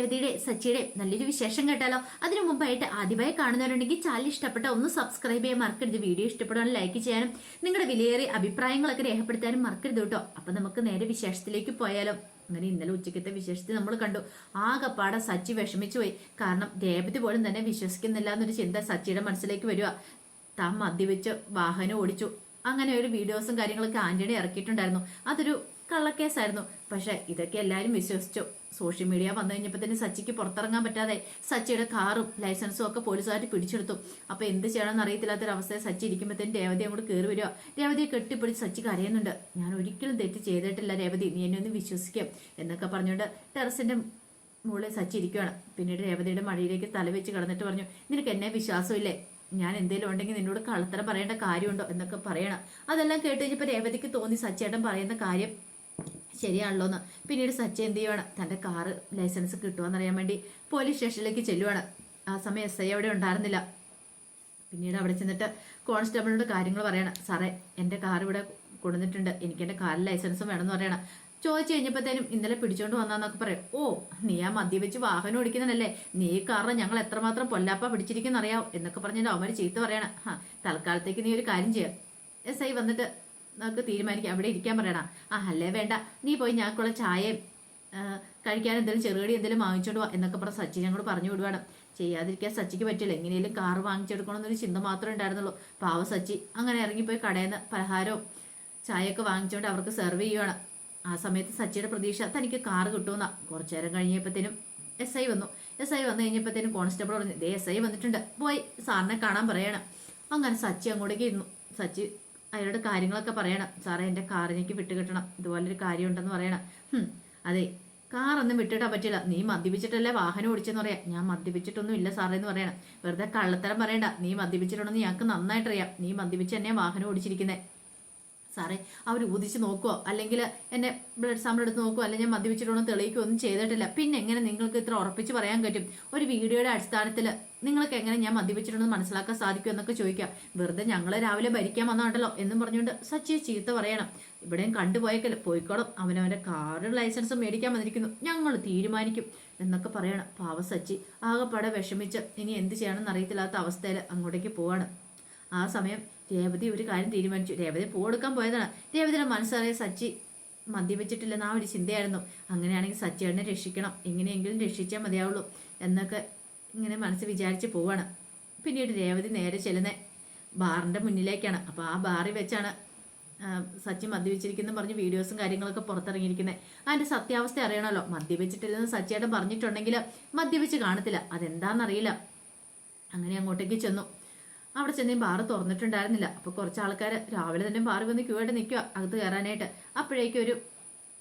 രേവതിയുടെ സച്ചിയുടെ നല്ലൊരു വിശേഷം കേട്ടാലോ? അതിനു മുമ്പായിട്ട് ആദ്യമായി കാണുന്നവരുണ്ടെങ്കിൽ ചാനൽ ഇഷ്ടപ്പെട്ട ഒന്ന് സബ്സ്ക്രൈബ് ചെയ്യാൻ മറക്കരുത്. വീഡിയോ ഇഷ്ടപ്പെടാനും ലൈക്ക് ചെയ്യാനും നിങ്ങളുടെ വിലയേറിയ അഭിപ്രായങ്ങളൊക്കെ രേഖപ്പെടുത്താനും മറക്കരുത് കേട്ടോ. അപ്പൊ നമുക്ക് നേരെ വിശേഷത്തിലേക്ക് പോയാലോ? അങ്ങനെ ഇന്നലെ ഉച്ചക്കത്തെ വിശേഷത്തിൽ നമ്മൾ കണ്ടു. ആകെപ്പാടെ സച്ചി വിഷമിച്ചു പോയി. കാരണം രേവതി പോലും തന്നെ വിശ്വസിക്കുന്നില്ല എന്നൊരു ചിന്ത സച്ചിയുടെ മനസ്സിലേക്ക് വരിക താൻ മദ്യവെച്ച് വാഹനം ഓടിച്ചു. അങ്ങനെ ഒരു വീഡിയോസും കാര്യങ്ങളൊക്കെ ആന്റണി ഇറക്കിയിട്ടുണ്ടായിരുന്നു. അതൊരു കള്ളക്കേസായിരുന്നു. പക്ഷെ ഇതൊക്കെ എല്ലാവരും വിശ്വസിച്ചു. സോഷ്യൽ മീഡിയ വന്നു കഴിഞ്ഞപ്പോൾ തന്നെ സച്ചിക്ക് പുറത്തിറങ്ങാൻ പറ്റാതെ സച്ചിയുടെ കാറും ലൈസൻസും ഒക്കെ പോലീസുകാർ പിടിച്ചെടുത്തു. അപ്പൊ എന്ത് ചെയ്യണമെന്ന് അറിയത്തില്ലാത്തൊരവസ്ഥയെ സച്ചി ഇരിക്കുമ്പോഴത്തേനും രേവതി അങ്ങോട്ട് കയറി വരിക. രേവതിയെ കെട്ടിപ്പിടിച്ച് സച്ചി കരയുന്നുണ്ട് ഞാൻ ഒരിക്കലും തെറ്റ് ചെയ്തിട്ടില്ല രേവതി. നീ എന്നെ ഒന്ന് വിശ്വസിക്കാം എന്നൊക്കെ പറഞ്ഞുകൊണ്ട് ടെറസിന്റെ മുകളിൽ സച്ചി ഇരിക്കുകയാണ്. പിന്നീട് രേവതിയുടെ മഴയിലേക്ക് തലവെച്ച് കിടന്നിട്ട് പറഞ്ഞു നിനക്ക് എന്നെ വിശ്വാസമില്ലേ? ഞാൻ എന്തെങ്കിലും ഉണ്ടെങ്കിൽ നിന്നോട് കള്ളത്തരം പറയേണ്ട കാര്യമുണ്ടോ? എന്നൊക്കെ പറയണം. അതെല്ലാം കേട്ട് കഴിഞ്ഞപ്പോൾ രേവതിക്ക് തോന്നി സച്ചേട്ടൻ പറയുന്ന കാര്യം ശരിയാണല്ലോ എന്ന് പിന്നീട് സച്ചി എന്ത് ചെയ്യുവാണ്? തന്റെ കാറ് ലൈസൻസ് കിട്ടുമെന്നറിയാൻ വേണ്ടി പോലീസ് സ്റ്റേഷനിലേക്ക് ചെല്ലുവാണ്. ആ സമയം എസ് ഐ അവിടെ ഉണ്ടായിരുന്നില്ല. പിന്നീട് അവിടെ ചെന്നിട്ട് കോൺസ്റ്റബിളിനോട് കാര്യങ്ങൾ പറയണം. സാറേ എന്റെ കാർ ഇവിടെ കൊടുത്തിട്ടുണ്ട് എനിക്ക് എന്റെ കാറിൽ ലൈസൻസും വേണമെന്ന് പറയണം. ചോദിച്ചു കഴിഞ്ഞപ്പോഴത്തേനും ഇന്നലെ പിടിച്ചോണ്ട് വന്നാന്നൊക്കെ പറയും. ഓ നീ ആ മദ്യവെച്ച് വാഹനം ഓടിക്കുന്നതല്ലേ? നീ കാരണം ഞങ്ങൾ എത്രമാത്രം പൊല്ലാപ്പ പിടിച്ചിരിക്കുന്ന അറിയാം എന്നൊക്കെ പറഞ്ഞിട്ട് അവന്മാർ ചീത്ത പറയണം. ഹാ തൽക്കാലത്തേക്ക് നീ ഒരു കാര്യം ചെയ്യാം. എസ് ഐ വന്നിട്ട് നമുക്ക് തീരുമാനിക്കാം. അവിടെ ഇരിക്കാൻ പറയണം. ആ അല്ലേ വേണ്ട. നീ പോയി ഞങ്ങൾക്കുള്ള ചായയും കഴിക്കാൻ എന്തെങ്കിലും ചെറുകടി എന്തെങ്കിലും വാങ്ങിച്ചോണ്ട് എന്നൊക്കെ പറഞ്ഞ സച്ചി ഞങ്ങൾ പറഞ്ഞു വിടുവാണ്. ചെയ്യാതിരിക്കാൻ സച്ചിക്ക് പറ്റില്ല. എങ്ങനെയും കാറ് വാങ്ങിച്ചെടുക്കണമെന്നൊരു ചിന്ത മാത്രമേ ഉണ്ടായിരുന്നുള്ളൂ. പാവ സച്ചി അങ്ങനെ ഇറങ്ങിപ്പോയി കടയിൽ നിന്ന് പലഹാരവും ചായയൊക്കെ വാങ്ങിച്ചുകൊണ്ട് അവർക്ക് സെർവ് ചെയ്യുവാണ്. ആ സമയത്ത് സച്ചിയുടെ പ്രതീക്ഷ തനിക്ക് കാർ കിട്ടുമെന്ന. കുറച്ചു നേരം കഴിഞ്ഞപ്പോഴത്തേനും എസ് ഐ വന്നു. എസ് ഐ വന്നു കഴിഞ്ഞപ്പോഴത്തേനും കോൺസ്റ്റബിൾ പറഞ്ഞു ദേ എസ് ഐ വന്നിട്ടുണ്ട്. പോയി സാറിനെ കാണാൻ പറയണം. അങ്ങനെ സച്ചി അങ്ങോട്ടേക്ക് ഇരുന്നു. സച്ചി അയാളോട് കാര്യങ്ങളൊക്കെ പറയണം. സാറേ എന്റെ കാറിനേക്ക് വിട്ടുകിട്ടണം ഇതുപോലൊരു കാര്യമുണ്ടെന്ന് പറയണം. അതെ. കാറൊന്നും വിട്ടിട്ടാ പറ്റില്ല. നീ മദ്യപിച്ചിട്ടല്ലേ വാഹനം ഓടിച്ചെന്ന് പറയാം? ഞാൻ മദ്യപിച്ചിട്ടൊന്നും ഇല്ല സാറേ എന്ന് പറയണം. വെറുതെ കള്ളത്തരം പറയണ്ട. നീ മദ്യപിച്ചിട്ടുണ്ടെന്ന് ഞങ്ങൾക്ക് നന്നായിട്ടറിയാം. നീ മദ്യപിച്ച് തന്നെയാണ് വാഹനം ഓടിച്ചിരിക്കുന്നത് സാറേ അവർ ഊതിച്ച് നോക്കുവോ? അല്ലെങ്കിൽ എന്നെ ബ്ലഡ് സാമ്പിൾ എടുത്ത് നോക്കുവോ? അല്ലെങ്കിൽ ഞാൻ മദ്യപിച്ചിട്ടുണ്ടോ തെളിയിക്കുകയോ ഒന്നും ചെയ്തിട്ടില്ല. പിന്നെ എങ്ങനെ നിങ്ങൾക്ക് ഇത്ര ഉറപ്പിച്ച് പറയാൻ പറ്റും? ഒരു വീഡിയോയുടെ അടിസ്ഥാനത്തിൽ നിങ്ങൾക്ക് എങ്ങനെ ഞാൻ മദ്യപിച്ചിട്ടുണ്ടെന്ന് മനസ്സിലാക്കാൻ സാധിക്കും എന്നൊക്കെ ചോദിക്കാം. വെറുതെ ഞങ്ങൾ രാവിലെ ഭരിക്കാൻ വന്നാണ്ടല്ലോ എന്നും പറഞ്ഞുകൊണ്ട് സച്ചിയെ ചീത്ത പറയണം. ഇവിടെയും കണ്ടുപോയേക്കല്ല. പോയിക്കോളും. അവനവന്റെ കാറും ലൈസൻസും മേടിക്കാൻ വന്നിരിക്കുന്നു. ഞങ്ങൾ തീരുമാനിക്കും എന്നൊക്കെ പറയണം. പാവ സച്ചി. ആകെപ്പാടെ വിഷമിച്ച് ഇനി എന്ത് ചെയ്യണമെന്ന് അറിയത്തില്ലാത്ത അവസ്ഥയിൽ അങ്ങോട്ടേക്ക് പോവാണ്. ആ സമയം രേവതി ഒരു കാര്യം തീരുമാനിച്ചു. രേവതി പൂവെടുക്കാൻ പോയതാണ്. രേവതിയുടെ മനസ്സറിയ സച്ചി മദ്യപിച്ചിട്ടില്ലെന്ന ആ ഒരു ചിന്തയായിരുന്നു. അങ്ങനെയാണെങ്കിൽ സച്ചിയേട്ടനെ രക്ഷിക്കണം. എങ്ങനെയെങ്കിലും രക്ഷിച്ചാൽ മതിയാവുള്ളൂ എന്നൊക്കെ ഇങ്ങനെ മനസ്സ് വിചാരിച്ച് പോവാണ്. പിന്നീട് രേവതി നേരെ ചെല്ലുന്ന ബാറിന്റെ മുന്നിലേക്കാണ്. അപ്പോൾ ആ ബാറിൽ വെച്ചാണ് സച്ചി മദ്യപിച്ചിരിക്കുന്നു പറഞ്ഞ് വീഡിയോസും കാര്യങ്ങളൊക്കെ പുറത്തിറങ്ങിയിരിക്കുന്നത് അതിന്റെ സത്യാവസ്ഥ അറിയണമല്ലോ. മദ്യപിച്ചിട്ടില്ലെന്ന് സച്ചിയേട്ടൻ പറഞ്ഞിട്ടുണ്ടെങ്കിൽ മദ്യപിച്ച് കാണത്തില്ല. അതെന്താണെന്നറിയില്ല അങ്ങനെ അങ്ങോട്ടേക്ക് ചെന്നു. അവിടെ ചെന്ന് ബാറ് തുറന്നിട്ടുണ്ടായിരുന്നില്ല. അപ്പൊ കുറച്ച് ആൾക്കാർ രാവിലെ തന്നെ ബാറ് വന്ന് ക്യൂ ആയിട്ട് നിൽക്കുക അകത്ത് കയറാനായിട്ട്. അപ്പോഴേക്കും ഒരു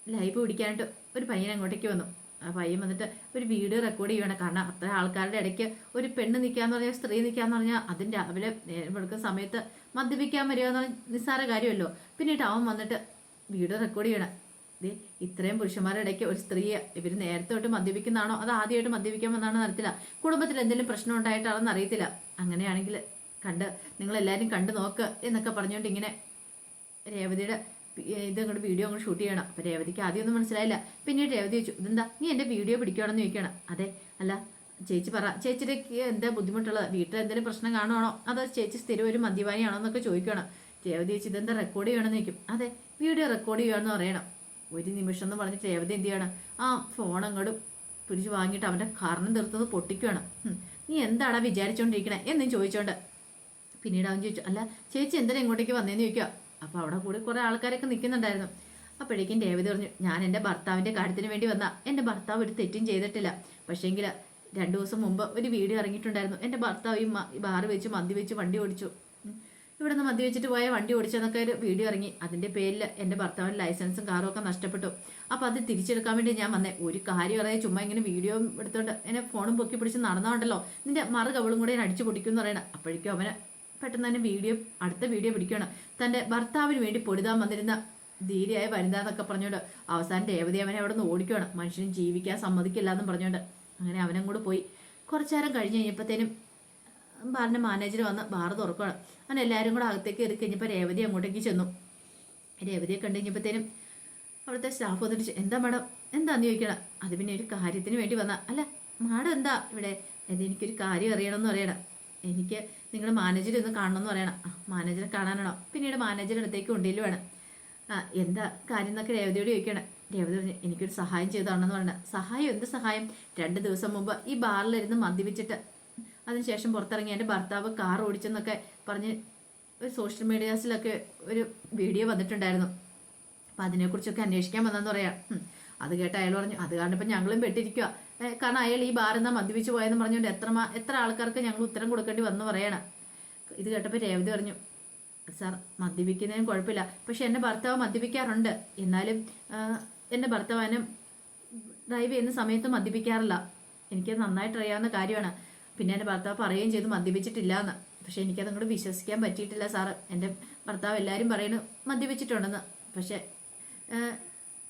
ലൈവ് പിടിക്കാനായിട്ട് ഒരു പയ്യൻ അങ്ങോട്ടേക്ക് വന്നു. ആ പയ്യൻ വന്നിട്ട് ഒരു വീഡിയോ റെക്കോർഡ് ചെയ്യണം കാരണം അത്ര ആൾക്കാരുടെ ഇടയ്ക്ക് ഒരു പെണ്ണ് നിൽക്കാന്ന് പറഞ്ഞാൽ സ്ത്രീ നിൽക്കാന്ന് പറഞ്ഞാൽ അതിന് രാവിലെ നേരം വെളുക്കുന്ന സമയത്ത് മദ്യപിക്കാൻ വരിക എന്ന് പറഞ്ഞാൽ നിസ്സാര കാര്യമല്ലോ. പിന്നീട് അവൻ വന്നിട്ട് വീഡിയോ റെക്കോർഡ് ചെയ്യണം. ദേ ഇത്രയും പുരുഷന്മാരുടെ ഇടയ്ക്ക് ഒരു സ്ത്രീയെ ഇവർ നേരത്തെ തൊട്ട് മദ്യപിക്കുന്നതാണോ? അത് ആദ്യമായിട്ട് മദ്യപിക്കാൻ വന്നാണോ നടത്തില്ല കുടുംബത്തിൽ എന്തെങ്കിലും പ്രശ്നം ഉണ്ടായിട്ടാണെന്ന് അറിയത്തില്ല. അങ്ങനെയാണെങ്കിൽ കണ്ട് നിങ്ങൾ എല്ലാവരും കണ്ടു നോക്ക് എന്നൊക്കെ പറഞ്ഞുകൊണ്ട് ഇങ്ങനെ രേവതിയുടെ ഇത് അങ്ങോട്ട് വീഡിയോ അങ്ങോട്ട് ഷൂട്ട് ചെയ്യണം. അപ്പം രേവതിക്ക് ആദ്യമൊന്നും മനസ്സിലായില്ല. പിന്നീട് രേവതി ചോദിച്ചു ഇതെന്താ? നീ എന്റെ വീഡിയോ പിടിക്കുകയാണെന്ന് ചോദിക്കണം അതെ. അല്ല ചേച്ചി പറ. ചേച്ചിക്ക് എന്താ ബുദ്ധിമുട്ടുള്ളത്? വീട്ടിൽ എന്തെങ്കിലും പ്രശ്നം കാണുവാണോ? അതോ ചേച്ചി സ്ഥിരം ഒരു മദ്യപാനിയാണോ എന്നൊക്കെ ചോദിക്കണം രേവതി ചേച്ചി ഇതെന്താ റെക്കോർഡ് ചെയ്യണമെന്ന് ചോദിക്കും. അതെ വീഡിയോ റെക്കോർഡ് ചെയ്യുകയാണെന്ന് പറയണം. ഒരു നിമിഷം എന്ന് പറഞ്ഞിട്ട് രേവതി എന്ത് ചെയ്യണം? ആ ഫോൺ അങ്ങോട്ട് പിടിച്ച് വാങ്ങിയിട്ട് അവന്റെ കാരണം തീർത്തത് പൊട്ടിക്കുകയാണ് നീ എന്താടാ വിചാരിച്ചുകൊണ്ടിരിക്കണേ എന്നും ചോദിച്ചോണ്ട് പിന്നീട് അവൻ ചോദിച്ചു അല്ല ചേച്ചി എന്തിനാ ഇങ്ങോട്ടേക്ക് വന്നേന്ന് ചോദിക്കുക അപ്പൊ അവിടെ കൂടെ കുറെ ആൾക്കാരൊക്കെ നിൽക്കുന്നുണ്ടായിരുന്നു അപ്പോഴേക്കും രേവതി പറഞ്ഞു ഞാൻ എന്റെ ഭർത്താവിന്റെ കാര്യത്തിന് വേണ്ടി വന്ന. എന്റെ ഭർത്താവ് ഒരു തെറ്റും ചെയ്തിട്ടില്ല. പക്ഷേങ്കിൽ രണ്ടു ദിവസം മുമ്പ് ഒരു വീഡിയോ ഇറങ്ങിയിട്ടുണ്ടായിരുന്നു. എന്റെ ഭർത്താവ് ഈ ബാറ് വെച്ച് മദ്യ വെച്ച് വണ്ടി ഓടിച്ചു. ഇവിടെ നിന്ന് മദ്യ വെച്ചിട്ട് പോയ വണ്ടി ഓടിച്ചെന്നൊക്കെ ഒരു വീഡിയോ ഇറങ്ങി. അതിന്റെ പേരിൽ എന്റെ ഭർത്താവിന്റെ ലൈസൻസും കാറും ഒക്കെ നഷ്ടപ്പെട്ടു. അപ്പൊ അത് തിരിച്ചെടുക്കാൻ വേണ്ടി ഞാൻ വന്നേ. ഒരു കാര്യം അറിയാം ചുമ്മാ ഇങ്ങനെ വീഡിയോ എടുത്തോണ്ട് എന്നെ ഫോണും പൊക്കി പിടിച്ച് നടന്നോണ്ടല്ലോ നിന്റെ മറു കവളും കൂടെ ഞാൻ അടിച്ചു പൊടിക്കും എന്ന് പറയണം. അപ്പോഴേക്കും അവന് പെട്ടെന്ന് തന്നെ വീഡിയോ അടുത്ത വീഡിയോ പിടിക്കണം തന്റെ ഭർത്താവിന് വേണ്ടി പൊരുതാൻ വന്നിരുന്ന ധീരയായ വനിത എന്നൊക്കെ പറഞ്ഞുകൊണ്ട് അവസാനം രേവതി അവനെ അവിടെ നിന്ന് ഓടിക്കുകയാണ്. മനുഷ്യന് ജീവിക്കാൻ സമ്മതിക്കില്ല എന്നും പറഞ്ഞോണ്ട് അങ്ങനെ അവനും കൂടെ പോയി. കുറച്ചു നേരം കഴിഞ്ഞ് കഴിഞ്ഞപ്പോഴത്തേനും ബാറിന്റെ മാനേജർ വന്ന് ബാർ തുറക്കുകയാണ്. അങ്ങനെ എല്ലാവരും കൂടെ അകത്തേക്ക് കയറി കഴിഞ്ഞപ്പോൾ രേവതി അങ്ങോട്ടേക്ക് ചെന്നു. രേവതിയെ കണ്ടു കഴിഞ്ഞപ്പോഴത്തേനും അവിടുത്തെ സ്റ്റാഫ് വന്നിട്ട് എന്താ മാഡം? എന്താന്ന് ചോദിക്കണം അത് പിന്നെ ഒരു കാര്യത്തിന് വേണ്ടി വന്ന. അല്ല മാഡം എന്താ ഇവിടെ? എനിക്കൊരു കാര്യം അറിയണമെന്ന് പറയണം. എനിക്ക് നിങ്ങൾ മാനേജർ ഒന്ന് കാണണമെന്ന് പറയണം. മാനേജറെ കാണാനാണോ? പിന്നീട് മാനേജറുടെ അടുത്തേക്ക് കൊണ്ടില്ല വേണം. ആ എന്താ കാര്യം എന്നൊക്കെ രേവതിയോട് ചോദിക്കണം രേവതി പറഞ്ഞു എനിക്കൊരു സഹായം ചെയ്താണെന്ന് പറയണം സഹായം? എന്ത് സഹായം? രണ്ട് ദിവസം മുമ്പ് ഈ ബാറിലിരുന്ന് മദ്യപിച്ചിട്ട് അതിനുശേഷം പുറത്തിറങ്ങി എന്റെ ഭർത്താവ് കാർ ഓടിച്ചെന്നൊക്കെ പറഞ്ഞ് ഒരു സോഷ്യൽ മീഡിയാസിലൊക്കെ ഒരു വീഡിയോ വന്നിട്ടുണ്ടായിരുന്നു. അപ്പം അതിനെക്കുറിച്ചൊക്കെ അന്വേഷിക്കാൻ വന്നെന്ന് പറയാം. അത് കേട്ട് അയാൾ പറഞ്ഞു അത് കാരണം ഇപ്പം ഞങ്ങളും പെട്ടിരിക്കുക കാരണം അയാൾ ഈ ബാറിൽ നിന്ന് മദ്യപിച്ച് പോയെന്ന് പറഞ്ഞുകൊണ്ട് എത്ര എത്ര ആൾക്കാർക്ക് ഞങ്ങൾ ഉത്തരം കൊടുക്കേണ്ടി വന്നു പറയണം. ഇത് കേട്ടപ്പോൾ രേവതി പറഞ്ഞു സാർ മദ്യപിക്കുന്നതിനും കുഴപ്പമില്ല. പക്ഷെ എന്റെ ഭർത്താവ് മദ്യപിക്കാറുണ്ട്. എന്നാലും എന്റെ ഭർത്താവിനും ഡ്രൈവ് ചെയ്യുന്ന സമയത്ത് മദ്യപിക്കാറില്ല. എനിക്ക് നന്നായിട്ട് അറിയാവുന്ന കാര്യമാണ്. പിന്നെ എന്റെ ഭർത്താവ് പറയുകയും ചെയ്തു മദ്യപിച്ചിട്ടില്ല എന്ന് പക്ഷെ എനിക്കത് അങ്ങോട്ട് വിശ്വസിക്കാൻ പറ്റിയിട്ടില്ല സാറ്. എന്റെ ഭർത്താവ് എല്ലാവരും പറയുന്നു മദ്യപിച്ചിട്ടുണ്ടെന്ന്. പക്ഷെ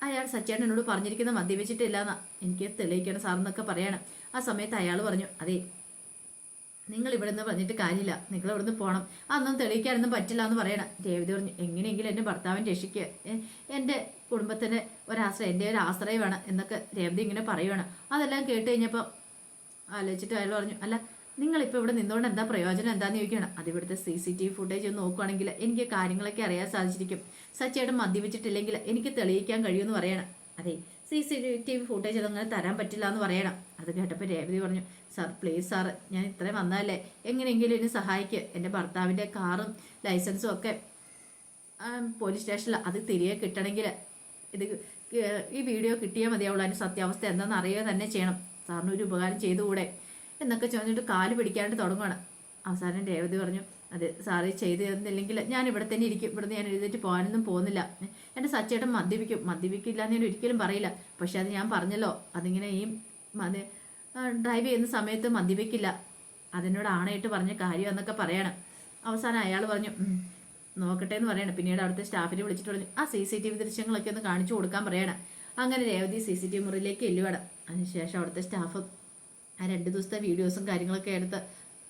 അയാൾ സച്ചേട്ടൻ എന്നോട് പറഞ്ഞിരിക്കുന്ന മദ്യപിച്ചിട്ടില്ല എന്നാ എനിക്ക് തെളിയിക്കണം സാറെന്നൊക്കെ പറയാണ്. ആ സമയത്ത് അയാൾ പറഞ്ഞു അതെ നിങ്ങൾ ഇവിടെ നിന്ന് പറഞ്ഞിട്ട് കാര്യമില്ല. നിങ്ങൾ ഇവിടെ നിന്ന് പോകണം അതൊന്നും തെളിയിക്കാനൊന്നും പറ്റില്ല എന്ന് പറയണം. ദേവതി പറഞ്ഞു എങ്ങനെയെങ്കിലും എന്റെ ഭർത്താവിനെ രക്ഷിക്കുക എന്റെ കുടുംബത്തിന് ഒരാശ്രയം എന്റെ ഒരു ആശ്രയമാണ് എന്നൊക്കെ രേവതി ഇങ്ങനെ പറയുവാണ്. അതെല്ലാം കേട്ട് കഴിഞ്ഞപ്പോൾ ആലോചിച്ചിട്ട് അയാൾ പറഞ്ഞു അല്ല നിങ്ങളിപ്പോൾ ഇവിടെ നിന്നുകൊണ്ട് എന്താ പ്രയോജനം? എന്താന്ന് ചോദിക്കുകയാണ്. അത് ഇവിടുത്തെ C C T V footage ഒന്ന് നോക്കുവാണെങ്കിൽ എനിക്ക് കാര്യങ്ങളൊക്കെ അറിയാൻ സാധിച്ചിരിക്കും. സച്ചയുടെ മദ്യപിച്ചിട്ടില്ലെങ്കിൽ എനിക്ക് തെളിയിക്കാൻ കഴിയുമെന്ന് പറയണം. അതെ C C T V footage അതങ്ങനെ തരാൻ പറ്റില്ല എന്ന് പറയണം. അത് കേട്ടപ്പോൾ രേവതി പറഞ്ഞു സാർ പ്ലീസ് സാർ ഞാൻ ഇത്രയും വന്നതല്ലേ? എങ്ങനെയെങ്കിലും എന്നെ സഹായിക്കുക എന്റെ ഭർത്താവിന്റെ കാറും ലൈസൻസും ഒക്കെ പോലീസ് സ്റ്റേഷനിൽ അത് തിരികെ കിട്ടണമെങ്കിൽ ഇത് ഈ വീഡിയോ കിട്ടിയാൽ മതിയാവുള്ളൂ അതിന്റെ സത്യാവസ്ഥ എന്താണെന്ന് അറിയുക തന്നെ ചെയ്യണം. സാറിന് ഒരു ഉപകാരം ചെയ്തുകൂടെ? എന്നൊക്കെ ചോദിച്ചിട്ട് കാൽ പിടിക്കാണ്ട് തുടങ്ങുകയാണ് അവസാനം രേവതി പറഞ്ഞു അതെ സാറി ചെയ്തു തന്നില്ലെങ്കിൽ ഞാൻ ഇവിടെ തന്നെ ഇരിക്കും. ഇവിടുന്ന് ഞാൻ എഴുതിയിട്ട് പോകാനൊന്നും പോകുന്നില്ല. എന്റെ സച്ചേട്ടൻ മദ്യപിക്കും. മദ്യപിക്കില്ല എന്ന് ഞാൻ ഒരിക്കലും പറയില്ല. പക്ഷെ അത് ഞാൻ പറഞ്ഞല്ലോ. അതിങ്ങനെ ഈ ഡ്രൈവ് ചെയ്യുന്ന സമയത്ത് മദ്യപിക്കില്ല. അതിനോട് ആണയിട്ട് പറഞ്ഞ കാര്യം എന്നൊക്കെ പറയണം. അവസാനം അയാൾ പറഞ്ഞു നോക്കട്ടെ എന്ന് പറയണം. പിന്നീട് അവിടുത്തെ സ്റ്റാഫിനെ വിളിച്ചിട്ട് പറഞ്ഞു ആ സി സി ടി വി ദൃശ്യങ്ങളൊക്കെ ഒന്ന് കാണിച്ചു കൊടുക്കാൻ പറയണം. അങ്ങനെ Revathi C C T V മുറിയിലേക്ക് എല്ലുവാണ് അതിനുശേഷം അവിടുത്തെ സ്റ്റാഫ് രണ്ട് ദിവസത്തെ വീഡിയോസും കാര്യങ്ങളൊക്കെ എടുത്ത്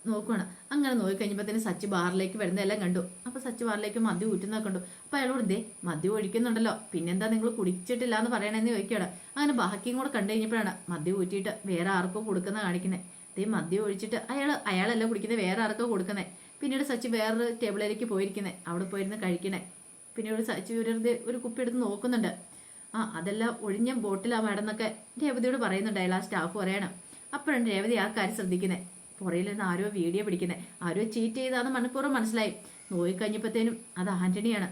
നോക്കുവാണ്. അങ്ങനെ നോക്കി തന്നെ സച്ച് ബാറിലേക്ക് വരുന്നതെല്ലാം കണ്ടു. അപ്പൊ സച്ച് ബാറിലേക്ക് മദ്യം ഊറ്റുന്നൊക്കെ കണ്ടു. അപ്പോൾ അയാളോട് ദേ മദ്യം ഒഴിക്കുന്നുണ്ടല്ലോ. പിന്നെന്താ നിങ്ങൾ കുടിച്ചിട്ടില്ല എന്ന് പറയണമെന്ന് ചോദിക്കുകയാണ്. അങ്ങനെ ബാക്കിയും കൂടെ കണ്ടു കഴിഞ്ഞപ്പോഴാണ് മദ്യം ഊറ്റിയിട്ട് വേറെ ആർക്കോ കൊടുക്കുന്ന കാണിക്കുന്നത് ദേ മദ്യം ഒഴിച്ചിട്ട് അയാൾ അയാളല്ല കുടിക്കുന്നത് വേറെ ആർക്കോ കൊടുക്കുന്നത് പിന്നീട് സച്ച് വേറൊരു ടേബിളിലേക്ക് പോയിരിക്കുന്നത് അവിടെ പോയിരുന്ന് കഴിക്കണേ പിന്നീട് സച്ച് ഒരു ഒരു കുപ്പി എടുത്ത് നോക്കുന്നുണ്ട്. ആ അതെല്ലാം ഒഴിഞ്ഞ ബോട്ടിലാ മാഡം എന്നൊക്കെ രേവതിയോട് പറയുന്നുണ്ട് അയാൾ ആ സ്റ്റാഫ് പറയണം. അപ്പോഴാണ് രേവതി ആ കാര്യം ശ്രദ്ധിക്കുന്നത് പുറയിൽ നിന്ന് ആരോ വീഡിയോ പിടിക്കുന്നത് ആരോ ചീറ്റ് ചെയ്താന്ന് മണിക്കൂറും മനസ്സിലായി. നോയി കഴിഞ്ഞപ്പോഴത്തേനും അത് ആന്റണിയാണ്.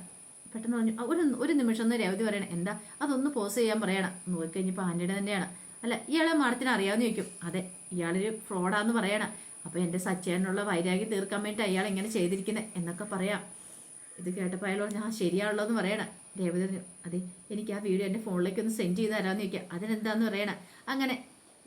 പെട്ടെന്ന് പറഞ്ഞു ഒരു ഒരു നിമിഷം ഒന്ന് രേവതി പറയണം. എന്താ? അതൊന്ന് പോസ് ചെയ്യാൻ പറയണം. നോക്കി കഴിഞ്ഞപ്പോൾ ആന്റണി തന്നെയാണ്. അല്ല ഇയാളെ മാഡത്തിന് അറിയാമെന്ന് ചോദിക്കും. അതെ ഇയാളൊരു ഫ്രോഡാന്ന് പറയണം. അപ്പൊ എന്റെ സച്ചേനുള്ള വൈരാഗ്യം തീർക്കാൻ വേണ്ടി അയാൾ ഇങ്ങനെ ചെയ്തിരിക്കുന്നത് എന്നൊക്കെ പറയാം. ഇത് കേട്ടപ്പോൾ അയാൾ പറഞ്ഞു ആ ശരിയാണല്ലോ എന്ന് പറയണം. രേവതി അതെ എനിക്ക് ആ വീഡിയോ എന്റെ ഫോണിലേക്ക് ഒന്ന് സെൻഡ് ചെയ്ത് തരാമെന്ന് ചോദിക്കുക അതിനെന്താന്ന് പറയണം? അങ്ങനെ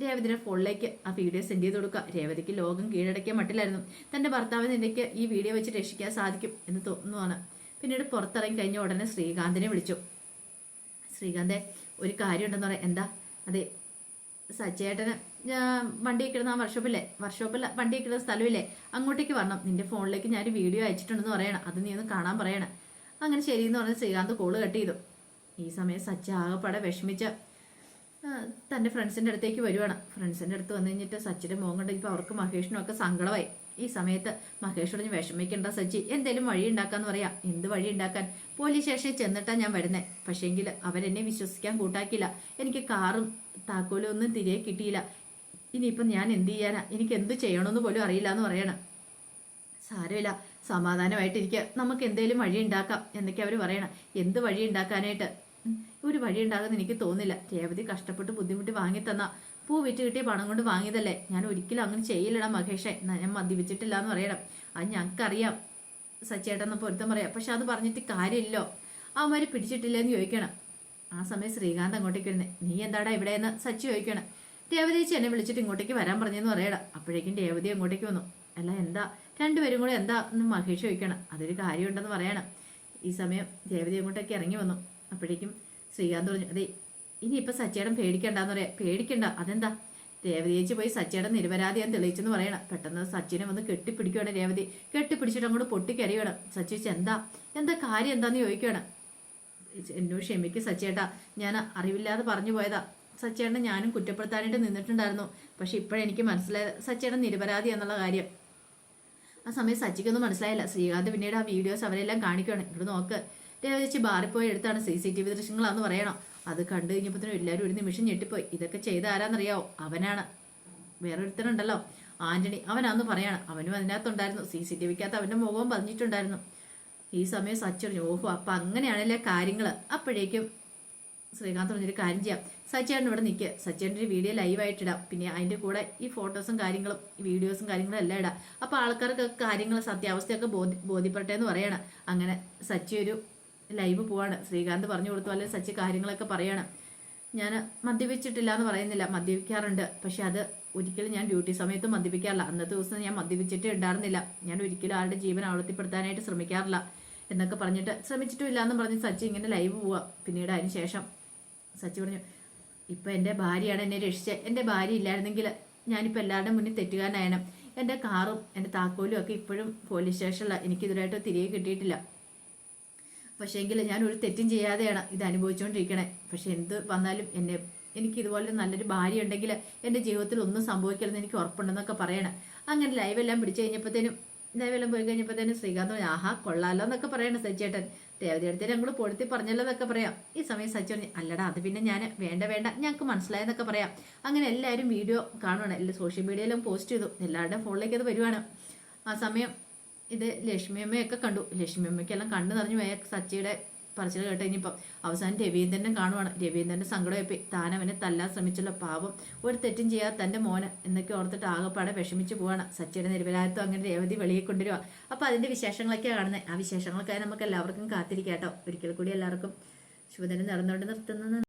രേവതിയുടെ ഫോണിലേക്ക് ആ വീഡിയോ സെൻഡ് ചെയ്ത് കൊടുക്കുക. രേവതിക്ക് ലോകം കീഴടക്കിയ മട്ടിലായിരുന്നു. തന്റെ ഭർത്താവിന് എനിക്ക് ഈ വീഡിയോ വെച്ച് രക്ഷിക്കാൻ സാധിക്കും എന്ന് തോന്നുന്നതാണ് പിന്നീട് പുറത്തിറങ്ങി കഴിഞ്ഞ ഉടനെ ശ്രീകാന്തിനെ വിളിച്ചു. ശ്രീകാന്തെ ഒരു കാര്യം ഉണ്ടെന്ന് പറയാം. എന്താ? അതെ സച്ചേട്ടന് വണ്ടി കിടന്ന ആ വർക്ക്ഷോപ്പില്ലേ വർക്ക്ഷോപ്പിൽ വണ്ടി കിടന്ന സ്ഥലമില്ലേ? അങ്ങോട്ടേക്ക് വരണം. നിന്റെ ഫോണിലേക്ക് ഞാൻ ഒരു വീഡിയോ അയച്ചിട്ടുണ്ടെന്ന് പറയണം. അത് നീ ഒന്ന് കാണാൻ പറയണം. അങ്ങനെ ശരിയെന്ന് പറഞ്ഞ് ശ്രീകാന്ത് കോൾ കട്ട് ചെയ്തു. ഈ സമയം സച്ച ആകെപ്പാടെ വിഷമിച്ച് ആ, ഫ്രണ്ട്സിന്റെ അടുത്തേക്ക് വരുവാണ്. ഫ്രണ്ട്സിന്റെ അടുത്ത് വന്നു കഴിഞ്ഞിട്ട് സച്ചിന്റെ മോൻ കണ്ടു ഇപ്പോൾ അവർക്ക് മഹേഷിനും ഒക്കെ സങ്കടമായി. ഈ സമയത്ത് മഹേഷ് പറഞ്ഞ് വിഷമിക്കേണ്ട സച്ചി എന്തേലും വഴി ഉണ്ടാക്കാന്ന് പറയാം. എന്ത് വഴി ഉണ്ടാക്കാൻ? പോലീസ് സ്റ്റേഷനിൽ ചെന്നിട്ടാ ഞാൻ വരുന്നത് പക്ഷേങ്കിൽ അവരെന്നെ വിശ്വസിക്കാൻ കൂട്ടാക്കില്ല എനിക്ക് കാറും താക്കോലും ഒന്നും തിരികെ കിട്ടിയില്ല. ഇനിയിപ്പം ഞാൻ എന്ത് ചെയ്യാനാ? എനിക്ക് എന്ത് ചെയ്യണമെന്ന് പോലും അറിയില്ല എന്ന് പറയണം. സാരമില്ല സമാധാനമായിട്ടിരിക്കുക നമുക്ക് എന്തേലും വഴി ഉണ്ടാക്കാം എന്നൊക്കെ അവർ പറയണം. എന്ത് വഴി ഉണ്ടാക്കാനായിട്ട്? ഒരു വഴി ഉണ്ടാകുമെന്ന് എനിക്ക് തോന്നില്ല രേവതി കഷ്ടപ്പെട്ട് ബുദ്ധിമുട്ടി വാങ്ങി തന്ന പൂ വിറ്റ് കിട്ടിയ പണം കൊണ്ട് വാങ്ങിയതല്ലേ? ഞാൻ ഒരിക്കലും അങ്ങനെ ചെയ്യില്ലടാ മഹേഷേ. ഞാൻ മദ്യപിച്ചിട്ടില്ല എന്ന് പറയണം. അത് ഞങ്ങൾക്കറിയാം. സച്ചേട്ടെന്ന് പൊരുത്തം പറയാം. പക്ഷെ അത് പറഞ്ഞിട്ട് കാര്യമില്ലോ. അവന്മാര് പിടിച്ചിട്ടില്ലെന്ന് ചോദിക്കണം. ആ സമയം ശ്രീകാന്ത് അങ്ങോട്ടേക്ക് വരുന്നേ. നീ എന്താടാ ഇവിടെ എന്ന് സച്ചി ചോദിക്കണം. രേവതി ചേച്ചി എന്നെ വിളിച്ചിട്ട് ഇങ്ങോട്ടേക്ക് വരാൻ പറഞ്ഞെന്ന് പറയണം അപ്പോഴേക്കും രേവതി അങ്ങോട്ടേക്ക് വന്നു. അല്ല എന്താ? രണ്ടുപേരും കൂടെ എന്താ? എന്ന് മഹേഷ് ചോദിക്കണം. അതൊരു കാര്യമുണ്ടെന്ന് പറയണം. ഈ സമയം രേവതി അങ്ങോട്ടേക്ക് ഇറങ്ങി വന്നു. അപ്പോഴേക്കും ശ്രീകാന്ത് പറഞ്ഞു. അതെ ഇനിയിപ്പോൾ സച്ചേടൻ പേടിക്കണ്ടെന്ന് പറയാം. പേടിക്കണ്ട. അതെന്താ? രേവതി ചേച്ചി പോയി സച്ചേടൻ നിരപരാധി ഞാൻ തെളിയിച്ചെന്ന് പറയണം. പെട്ടെന്ന് സച്ചിനെ വന്ന് കെട്ടിപ്പിടിക്കുകയാണ് രേവതി. കെട്ടിപ്പിടിച്ചിട്ട് അങ്ങോട്ട് പൊട്ടിക്കരയണം സച്ചി എന്താ? എന്താ കാര്യം എന്താന്ന് ചോദിക്കണം എന്നോട് ക്ഷമിക്ക് സച്ചേട്ടാ. ഞാൻ അറിവില്ലാതെ പറഞ്ഞു പോയതാ. സച്ചേട്ടനെ ഞാനും കുറ്റപ്പെടുത്താനായിട്ട് നിന്നിട്ടുണ്ടായിരുന്നു. പക്ഷെ ഇപ്പോഴെനിക്ക് മനസ്സിലായത് സച്ചേട്ടൻ നിരപരാധി എന്നുള്ള കാര്യം. ആ സമയം സച്ചിക്കൊന്നും മനസ്സിലായില്ല. ശ്രീകാന്ത് പിന്നീട് ആ വീഡിയോസ് അവരെല്ലാം കാണിക്കുകയാണ് ഇവിടെ നോക്ക്. രേവതിച്ച് ബാറിൽ പോയി എടുത്താണ് സി സി ടി വി ദൃശ്യങ്ങളാന്ന് പറയണം. അത് കണ്ടു കഴിഞ്ഞപ്പോഴത്തേനും എല്ലാവരും ഒരു നിമിഷം ഞെട്ടിപ്പോയി. ഇതൊക്കെ ചെയ്ത ആരാന്നറിയാവോ? അവനാണ്. വേറൊരുത്തനുണ്ടല്ലോ ആന്റണി. അവനാന്ന് പറയാണ്. അവനും അതിനകത്തുണ്ടായിരുന്നു. സി സി ടി വിക്കകത്ത് അവന്റെ മുഖവും പതിഞ്ഞിട്ടുണ്ടായിരുന്നു. ഈ സമയം സച്ചറിഞ്ഞു ഓഹോ അപ്പൊ അങ്ങനെയാണല്ലേ കാര്യങ്ങൾ? അപ്പോഴേക്കും ശ്രീകാന്ത് പറഞ്ഞൊരു കാര്യം ചെയ്യാം. സച്ചേട്ടൻ ഇവിടെ നിൽക്കുക സച്ചേട്ടന്റെ വീഡിയോ ലൈവായിട്ടിടാം. പിന്നെ അതിന്റെ കൂടെ ഈ ഫോട്ടോസും കാര്യങ്ങളും വീഡിയോസും കാര്യങ്ങളും എല്ലാം ഇടാം. അപ്പോൾ ആൾക്കാർക്ക് കാര്യങ്ങൾ സത്യാവസ്ഥയൊക്കെ ബോധി ബോധ്യപ്പെട്ടെ എന്ന് പറയണം. അങ്ങനെ സച്ചി ഒരു ലൈവ് പോവാണ്. ശ്രീകാന്ത് പറഞ്ഞു കൊടുത്തു അല്ലെങ്കിൽ സച്ചി കാര്യങ്ങളൊക്കെ പറയാണ്. ഞാൻ മദ്യപിച്ചിട്ടില്ല എന്ന് പറയുന്നില്ല മദ്യപിക്കാറുണ്ട്. പക്ഷെ അത് ഒരിക്കലും ഞാൻ ഡ്യൂട്ടി സമയത്ത് മദ്യപിക്കാറില്ല. അന്നത്തെ ദിവസം ഞാൻ മദ്യപിച്ചിട്ടേ ഉണ്ടായിരുന്നില്ല. ഞാൻ ഒരിക്കലും ആരുടെ ജീവൻ അവിടത്തിപ്പെടുത്താനായിട്ട് ശ്രമിക്കാറില്ല എന്നൊക്കെ പറഞ്ഞിട്ട് ശ്രമിച്ചിട്ടുമില്ല എന്ന് പറഞ്ഞ് സച്ചി ഇങ്ങനെ ലൈവ് പോവാ. പിന്നീട് അതിന് ശേഷം സച്ചി പറഞ്ഞു ഇപ്പൊ എന്റെ ഭാര്യയാണ് എന്നെ രക്ഷിച്ചത് എന്റെ ഭാര്യ ഇല്ലായിരുന്നെങ്കിൽ ഞാനിപ്പോൾ എല്ലാവരുടെ മുന്നിൽ തെറ്റുകാരനായണം എന്റെ കാറും എന്റെ താക്കോലും ഒക്കെ ഇപ്പോഴും പോലീസ് സ്റ്റേഷനിലാണ് എനിക്കിതുവരായിട്ട് തിരികെ കിട്ടിയിട്ടില്ല. പക്ഷേങ്കിൽ ഞാൻ ഒരു തെറ്റും ചെയ്യാതെയാണ് ഇത് അനുഭവിച്ചുകൊണ്ടിരിക്കണേ പക്ഷെ എന്ത് വന്നാലും എന്നെ എനിക്ക് ഇതുപോലെ നല്ലൊരു ഭാര്യ ഉണ്ടെങ്കിൽ എന്റെ ജീവിതത്തിൽ ഒന്നും സംഭവിക്കില്ലെന്ന് എനിക്ക് ഉറപ്പുണ്ടെന്നൊക്കെ പറയണം. അങ്ങനെ ലൈവെല്ലാം പിടിച്ചു കഴിഞ്ഞപ്പോഴത്തേനും ലൈവെല്ലാം പോയി കഴിഞ്ഞപ്പോഴത്തേനും ശ്രീകാന്ത് ആഹാ കൊള്ളാലോ എന്നൊക്കെ പറയണം സച്ചേട്ടൻ അടുത്ത് ഞങ്ങൾ പൊടുത്തി പറഞ്ഞല്ലോ എന്നൊക്കെ പറയാം. ഈ സമയം സച്ചി പറഞ്ഞു അല്ലടാ അത് പിന്നെ ഞാൻ വേണ്ട വേണ്ട ഞങ്ങൾക്ക് മനസ്സിലായെന്നൊക്കെ പറയാം. അങ്ങനെ എല്ലാവരും വീഡിയോ കാണുവാണ്. എല്ലാ സോഷ്യൽ മീഡിയയിലും പോസ്റ്റ് ചെയ്തു. എല്ലാവരുടെയും ഫോണിലേക്ക് അത് വരുവാണ്. ആ സമയം ഇത് ലക്ഷ്മിയമ്മയൊക്കെ കണ്ടു. ലക്ഷ്മിയമ്മയ്ക്കെല്ലാം കണ്ടു നിറഞ്ഞു പോയ സച്ചിയുടെ പറച്ചിൽ കേട്ട് കഴിഞ്ഞപ്പം അവസാനം രവീന്ദ്രനെ കാണുവാണ്. രവീന്ദ്രന്റെ സങ്കടമായിപ്പോയി താൻ അവനെ തല്ലാൻ ശ്രമിച്ചുള്ള പാവം ഒരു തെറ്റും ചെയ്യാതെ തന്റെ മോനെ എന്നൊക്കെ ഓർത്തിട്ട് ആകെപ്പാടെ വിഷമിച്ച് പോവാണ്. സച്ചിയുടെ നിരപരാധിത്വം അങ്ങനെ രേവതി വെളിയെ കൊണ്ടുവരിക അപ്പൊ അതിന്റെ വിശേഷങ്ങളൊക്കെയാണ് കാണുന്നത് ആ വിശേഷങ്ങൾക്കായി നമുക്ക് എല്ലാവർക്കും കാത്തിരിക്കാം കേട്ടോ ഒരിക്കൽ കൂടി എല്ലാവർക്കും ശുഭദിനം നടന്നുകൊണ്ട് നിർത്തുന്നത്